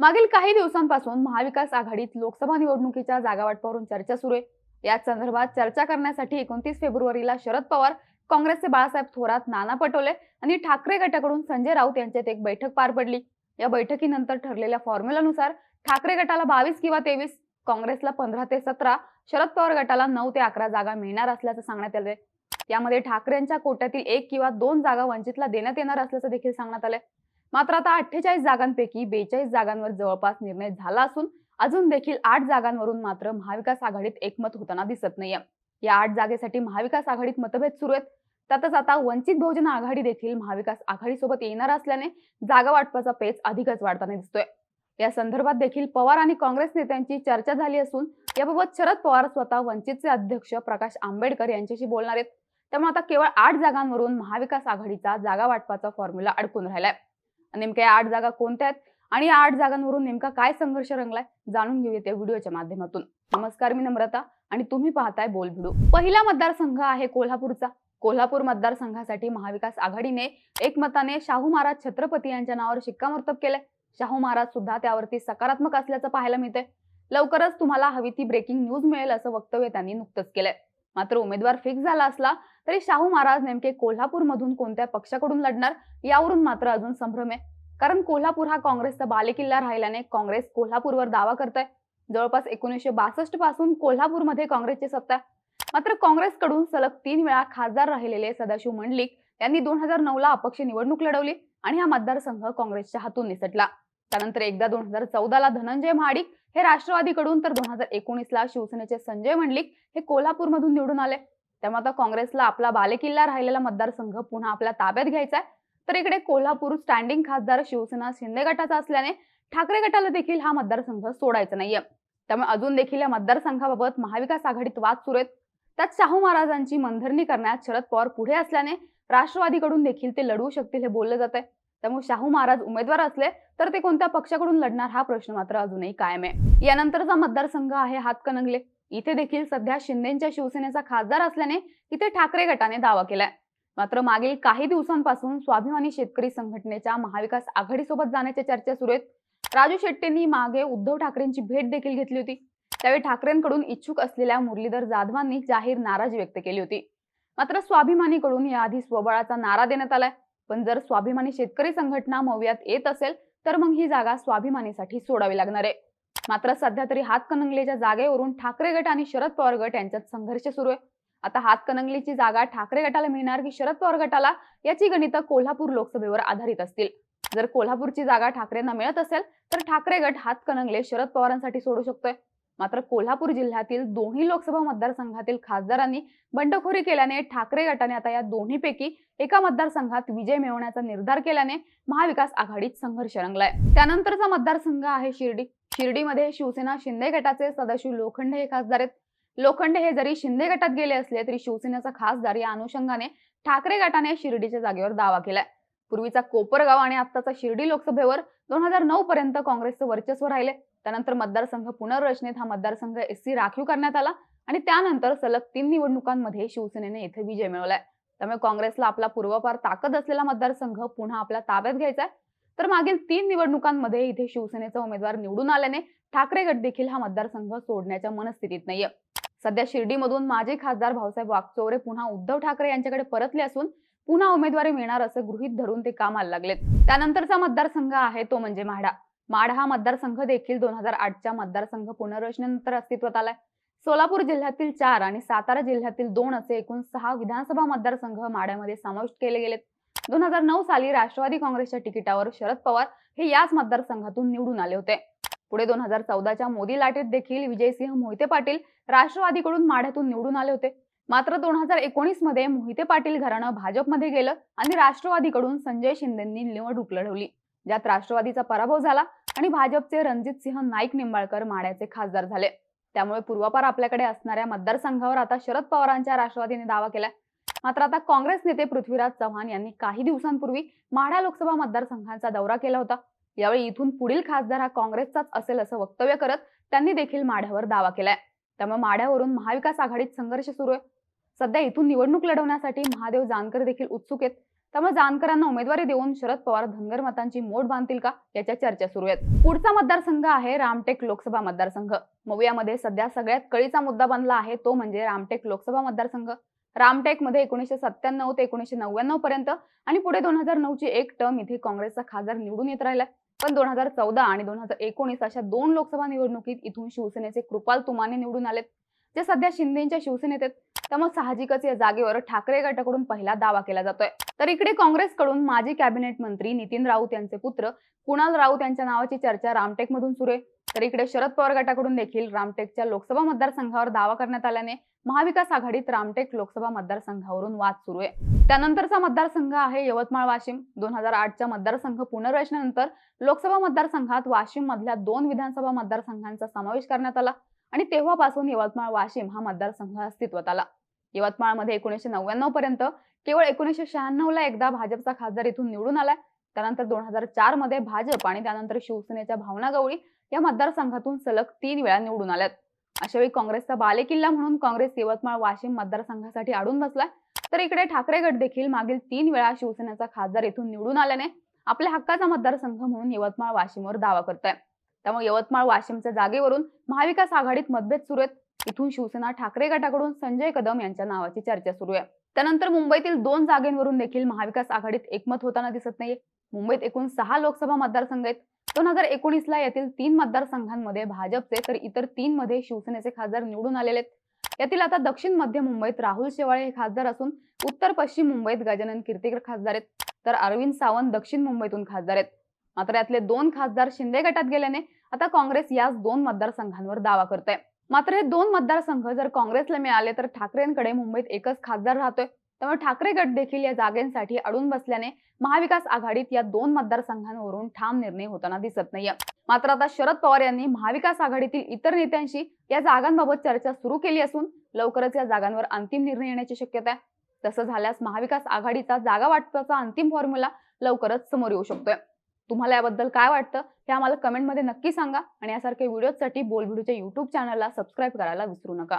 मागील काही दिवसांपासून महाविकास आघाडीत लोकसभा निवडणुकीच्या जागावाटपावरून चर्चा सुरू आहे. याच संदर्भात चर्चा करण्यासाठी एकोणतीस फेब्रुवारीला शरद पवार काँग्रेसचे बाळासाहेब थोरात नाना पटोले आणि ठाकरे गटाकडून संजय राऊत यांच्यात एक बैठक पार पडली. या बैठकीनंतर ठरलेल्या फॉर्म्युलानुसार ठाकरे गटाला बावीस किंवा तेवीस काँग्रेसला पंधरा ते सतरा शरद पवार गटाला नऊ ते अकरा जागा मिळणार असल्याचं सांगण्यात आलंय. यामध्ये ठाकरेंच्या कोट्यातील एक किंवा दोन जागा वंचितला देण्यात येणार असल्याचं देखील सांगण्यात आलंय. मात्र आता अठ्ठेचाळीस जागांपैकी बेचाळीस जागांवर जवळपास निर्णय झाला असून अजून देखील आठ जागांवरून मात्र महाविकास आघाडीत एकमत होताना दिसत नाहीये. या आठ जागेसाठी महाविकास आघाडीत मतभेद सुरू आहेत. त्यातच आता वंचित बहुजन आघाडी देखील महाविकास आघाडीसोबत येणार असल्याने जागा वाटपाचा पेच अधिकच वाढताना दिसतोय. या संदर्भात देखील पवार आणि काँग्रेस नेत्यांची चर्चा झाली असून याबाबत शरद पवार स्वतः वंचितचे अध्यक्ष प्रकाश आंबेडकर यांच्याशी बोलणार आहेत. त्यामुळे आता केवळ आठ जागांवरून महाविकास आघाडीचा जागा वाटपाचा फॉर्म्युला अडकून राहिलाय. नेमक्या या आठ जागा कोणत्या आहेत आणि या आठ जागांवरून नेमका काय संघर्ष रंगलाय जाणून घेऊयात या व्हिडिओच्या माध्यमातून. नमस्कार मी नम्रता आणि तुम्ही पाहताय बोल व्हिडिओ पहिला मतदारसंघ आहे कोल्हापूरचा. कोल्हापूर मतदारसंघासाठी महाविकास आघाडीने एकमताने शाहू महाराज छत्रपती यांच्या नावावर शिक्कामोर्तब केलंय. शाहू महाराज सुद्धा त्यावरती सकारात्मक असल्याचं पाहायला मिळतंय. लवकरच तुम्हाला हवी ती ब्रेकिंग न्यूज मिळेल असं वक्तव्य त्यांनी नुकतंच केलंय. मात्र उमेदवार फिक्स झाला असला तरी शाहू महाराज नेमके कोल्हापूरमधून कोणत्या पक्षाकडून लढणार यावरून मात्र अजून संभ्रम आहे. कारण कोल्हापूर हा काँग्रेसचा बालेकिल्ला राहिल्याने काँग्रेस कोल्हापूरवर दावा करत आहे जवळपास एकोणीसशे बासष्टपासून कोल्हापूरमध्ये काँग्रेसची सत्ता आहे. मात्र काँग्रेसकडून सलग तीन वेळा खासदार राहिलेले सदाशिव मंडलिक यांनी दोन हजार नऊ ला अपक्ष निवडणूक लढवली आणि हा मतदारसंघ काँग्रेसच्या हातून निसटला. त्यानंतर एकदा दोन हजार चौदाला धनंजय महाडिक हे राष्ट्रवादीकडून तर दोन हजार एकोणीसला शिवसेनेचे संजय मंडलिक हे कोल्हापूरमधून निवडून आले. त्यामुळे आता काँग्रेसला आपला बालेकिल्ला राहिलेला मतदारसंघ पुन्हा आपल्या ताब्यात घ्यायचा आहे. तर इकडे कोल्हापूर स्टँडिंग खासदार शिवसेना शिंदे गटाचा असल्याने ठाकरे गटाला देखील हा मतदारसंघ सोडायचा नाहीये. त्यामुळे अजून देखील या मतदारसंघाबाबत महाविकास आघाडीत वाद सुरू आहेत. त्यात शाहू महाराजांची मनधरणी करण्यात शरद पवार पुढे असल्याने राष्ट्रवादीकडून देखील ते लढवू शकतील हे बोललं जात आहे त्यामुळे शाहू महाराज उमेदवार असले तर ते कोणत्या पक्षाकडून लढणार हा प्रश्न मात्र अजूनही कायम आहे. यानंतरचा मतदारसंघ आहे हातकणंगले इथे देखील सध्या शिंदेच्या शिवसेनेचा खासदार असल्याने इथे ठाकरे गटाने दावा केलाय. मात्र मागील काही दिवसांपासून स्वाभिमानी शेतकरी संघटनेच्या महाविकास आघाडीसोबत जाण्याच्या चर्चा सुरू आहेत. राजू शेट्टींनी मागे उद्धव ठाकरेंची भेट देखील घेतली होती. त्यावेळी ठाकरेंकडून इच्छुक असलेल्या मुरलीधर जाधवांनी जाहीर नाराजी व्यक्त केली होती. मात्र स्वाभिमानीकडून याआधी स्वबळाचा नारा देण्यात आलाय. पण जर स्वाभिमानी शेतकरी संघटना मौयात येत असेल तर मग ही जागा स्वाभिमानीसाठी सोडावी लागणार आहे. मात्र सध्या तरी हातकणंगलेच्या जागेवरून ठाकरे गट आणि शरद पवार गट यांच्यात संघर्ष सुरू आहे. आता हातकणंगलेची जागा ठाकरे गटाला मिळणार की शरद पवार गटाला याची गणितं कोल्हापूर लोकसभेवर आधारित असतील. जर कोल्हापूरची जागा ठाकरेंना मिळत असेल तर ठाकरे गट हातकणंगले शरद पवारांसाठी सोडू शकतोय. मात्र कोल्हापूर जिल्ह्यातील दोन्ही लोकसभा मतदारसंघातील खासदारांनी बंडखोरी केल्याने ठाकरे गटाने आता या दोन्हीपैकी एका मतदारसंघात विजय मिळवण्याचा निर्धार केल्याने महाविकास आघाडीत संघर्ष रंगलाय. त्यानंतरचा मतदारसंघ आहे शिर्डी. शिर्डीमध्ये शिवसेना शिंदे गटाचे सदाशिव लोखंडे हे खासदार आहेत. लोखंडे हे जरी शिंदे गटात गेले असले तरी शिवसेनेचा खासदार या अनुषंगाने ठाकरे गटाने शिर्डीच्या जागेवर दावा केलाय. पूर्वीचा कोपरगाव आणि आत्ताचा शिर्डी लोकसभेवर दोन हजार नऊ पर्यंत काँग्रेसचं वर्चस्व राहिले त्यानंतर मतदारसंघ पुनर्रचनेत हा मतदारसंघ एससी राखीव करण्यात आला आणि त्यानंतर सलग तीन निवडणुकांमध्ये शिवसेनेने येथे विजय मिळवलाय. त्यामुळे काँग्रेसला आपला पूर्वपार ताकद असलेला मतदारसंघ पुन्हा आपल्या ताब्यात घ्यायचा आहे तर मागील तीन निवडणुकांमध्ये इथे शिवसेनेचा उमेदवार निवडून आल्याने ठाकरे गट देखील हा मतदारसंघ सोडण्याच्या मनस्थितीत नाहीये. सध्या शिर्डीमधून माजी खासदार भाऊसाहेब वागचौरे पुन्हा उद्धव ठाकरे यांच्याकडे परतले असून पुन्हा उमेदवारी मिळणार असं गृहीत धरून ते कामाला लागलेत. त्यानंतरचा मतदारसंघ आहे तो म्हणजे म्हाडा. माढ हा मतदारसंघ देखील दोन हजार आठच्या मतदारसंघ पुनर्रचनेनंतर अस्तित्वात आलाय. सोलापूर जिल्ह्यातील चार आणि सातारा जिल्ह्यातील दोन असे एकूण सहा विधानसभा मतदारसंघ माढ्यामध्ये समाविष्ट केले गेलेत. दोन हजार नऊ साली राष्ट्रवादी काँग्रेसच्या तिकिटावर शरद पवार हे याच मतदारसंघातून निवडून आले होते. पुढे दोन हजार चौदाच्या मोदी लाटेत देखील विजयसिंह मोहिते पाटील राष्ट्रवादीकडून माढ्यातून निवडून आले होते. मात्र दोन हजार एकोणीसमध्ये मोहिते पाटील घराणं भाजपमध्ये गेलं आणि राष्ट्रवादीकडून संजय शिंदेंनी निवडणूक लढवली. ज्यात राष्ट्रवादीचा पराभव झाला आणि भाजपचे रणजित सिंह नाईक निंबाळकर माड्याचे खासदार झाले. त्यामुळे पूर्वापार आपल्याकडे असणाऱ्या मतदारसंघावर आता शरद पवारांच्या राष्ट्रवादीने दावा केलाय. मात्र आता काँग्रेस नेते पृथ्वीराज चव्हाण यांनी काही दिवसांपूर्वी माढा लोकसभा मतदारसंघांचा दौरा केला होता. यावेळी इथून पुढील खासदार हा काँग्रेसचाच असेल असं वक्तव्य करत त्यांनी देखील माढ्यावर दावा केलाय. त्यामुळे माढ्यावरून महाविकास आघाडीत संघर्ष सुरू आहे. सध्या इथून निवडणूक लढवण्यासाठी महादेव जानकर देखील उत्सुक आहेत. त्यामुळे जानकरांना उमेदवारी देऊन शरद पवार धनगर मतांची मोठ बांधतील का याच्या चर्चा सुरू आहेत. पुढचा मतदारसंघ आहे रामटेक लोकसभा मतदारसंघ. मवियामध्ये सध्या सगळ्यात कळीचा मुद्दा बनला आहे तो म्हणजे रामटेक लोकसभा मतदारसंघ. रामटेकमध्ये एकोणीसशे सत्त्याण्णव ते एकोणीसशे नव्याण्णव पर्यंत आणि पुढे दोन हजार नऊ ची एक टर्म इथे काँग्रेसचा खासदार निवडून येत राहिलाय. पण दोन हजार चौदा आणि दोन हजार एकोणीस अशा दोन लोकसभा निवडणुकीत इथून शिवसेनेचे कृपाल तुमाने निवडून आलेत. जे सध्या शिंदेच्या शिवसेनेत आहेत त्यामुळे साहजिकच या जागेवर ठाकरे गटाकडून पहिला दावा केला जातोय. तर इकडे काँग्रेसकडून माजी कॅबिनेट मंत्री नितीन राऊत यांचे पुत्र कुणाल राऊत यांच्या नावाची चर्चा रामटेक मधून सुरू आहे. तर इकडे शरद पवार गटाकडून देखील रामटेकच्या लोकसभा मतदारसंघावर दावा करण्यात आल्याने महाविकास आघाडीत रामटेक लोकसभा मतदारसंघावरून वाद सुरू आहे. त्यानंतरचा मतदारसंघ आहे यवतमाळ वाशिम. दोन हजार आठच्या मतदारसंघ पुनर्रचनेनंतर लोकसभा मतदारसंघात वाशिम मधल्या दोन विधानसभा मतदारसंघांचा समावेश करण्यात आला. आणि तेव्हापासून यवतमाळ वाशिम हा मतदारसंघ अस्तित्वात आला. यवतमाळमध्ये एकोणीसशे नव्याण्णव पर्यंत केवळ एकोणीसशे शहाण्णव ला एकदा भाजपचा खासदार इथून निवडून आलाय. त्यानंतर दोन हजार चारमध्ये भाजप आणि त्यानंतर शिवसेनेच्या भावना गवळी या मतदारसंघातून सलग तीन वेळा निवडून आल्यात. अशा वेळी काँग्रेसचा बालेकिल्ला म्हणून काँग्रेस यवतमाळ वाशिम मतदारसंघासाठी आडून बसलाय. तर इकडे ठाकरे गट देखील मागील तीन वेळा शिवसेनेचा खासदार इथून निवडून आल्याने आपल्या हक्काचा मतदारसंघ म्हणून यवतमाळ वाशिमवर दावा करताय. त्यामुळे यवतमाळ वाशिमच्या जागेवरून महाविकास आघाडीत मतभेद सुरू आहेत. इथून शिवसेना ठाकरे गटाकडून संजय कदम यांच्या नावाची चर्चा सुरू आहे. त्यानंतर मुंबईतील दोन जागेंवरून देखील महाविकास आघाडीत एकमत होताना दिसत नाहीये. मुंबईत एकूण सहा लोकसभा मतदारसंघ आहेत. दोन हजार एकोणीस ला यातील तीन मतदारसंघांमध्ये भाजपचे तर इतर तीन मध्ये शिवसेनेचे खासदार निवडून आलेले आहेत. यातील आता दक्षिण मध्य मुंबईत राहुल शेवाळे हे खासदार असून उत्तर पश्चिम मुंबईत गजानन कीर्तीकर खासदार आहेत. तर अरविंद सावंत दक्षिण मुंबईतून खासदार आहेत. मात्र यातले दोन खासदार शिंदे गटात गेल्याने आता काँग्रेस याच दोन मतदारसंघांवर दावा करतोय. मात्र हे दोन मतदारसंघ जर काँग्रेसला मिळाले तर ठाकरेंकडे मुंबईत एकच खासदार राहतोय. त्यामुळे ठाकरे गट देखील या जागेंसाठी अडून बसल्याने महाविकास आघाडीत या दोन मतदारसंघांवरून ठाम निर्णय होताना दिसत नाहीये. मात्र आता शरद पवार यांनी महाविकास आघाडीतील इतर नेत्यांशी या जागांबाबत चर्चा सुरू केली असून लवकरच या जागांवर अंतिम निर्णय येण्याची शक्यता आहे. तसं झाल्यास महाविकास आघाडीचा जागा वाटपाचा अंतिम फॉर्म्युला लवकरच समोर येऊ शकतोय. तुम्हाला याबद्दल काय वाटतं हे आम्हाला कमेंटमध्ये नक्की सांगा आणि यासारखे व्हिडिओसाठी बोल व्हिडिओच्या युट्यूब चॅनलला सबस्क्राईब करायला विसरू नका.